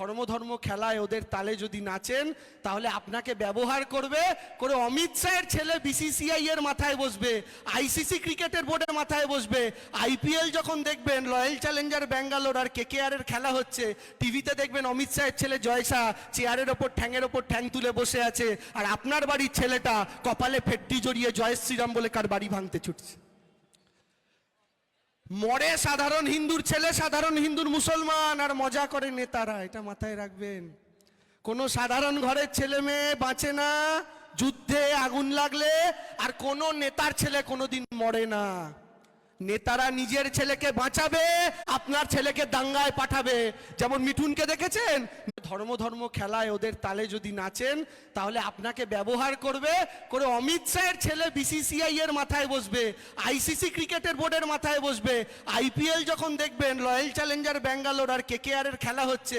ধর্ম ধর্ম খেলায় ওদের তালে যদি নাচেন, তাহলে আপনাকে ব্যবহার করবে করে অমিত শাহের ছেলে বিসিসিআই এর মাথায় বসবে আইসিসি ক্রিকেটের বোর্ডের মাথায় বসবে। আইপিএল যখন দেখবেন রয়্যাল চ্যালেঞ্জার ব্যাঙ্গালোর আর কেকেআর এর খেলা হচ্ছে, টিভিতে দেখবেন অমিত শাহের ছেলে জয়সা চেয়ারের ওপর, ঠ্যাঙের ওপর ঠ্যাং তুলে বসে আছে। আর আপনার বাড়ির ছেলেটা কপালে ফেটটি জড়িয়ে জয় শ্রীরাম বলে কার বাড়ি ভাঙতে ছুটছে? মরে সাধারণ হিন্দুর ছেলে, সাধারণ হিন্দুর মুসলমান, আর মজা করে নেতারা, এটা মাথায় রাখবেন। কোনো সাধারণ ঘরের ছেলে মেয়ে বাঁচে না, যুদ্ধে আগুন লাগলে, আর কোনো নেতার ছেলে কোনোদিন মরে না। নেতারা নিজের ছেলেকে বাঁচাবে, আপনার ছেলেকে দাঙ্গায় পাঠাবে। যেমন মিঠুনকে দেখেছেন? ধর্ম ধর্ম খেলায় ওদের তালে যদি নাচেন, তাহলে আপনাকে ব্যবহার করবে করে অমিত শাহের ছেলে বিসিসিআই এর মাথায় বসবে আইসিসি ক্রিকেটের বোর্ডের মাথায় বসবে আইপিএল যখন দেখবেন রয়্যাল চ্যালেঞ্জার ব্যাঙ্গালোর আর কেকেআর এর খেলা হচ্ছে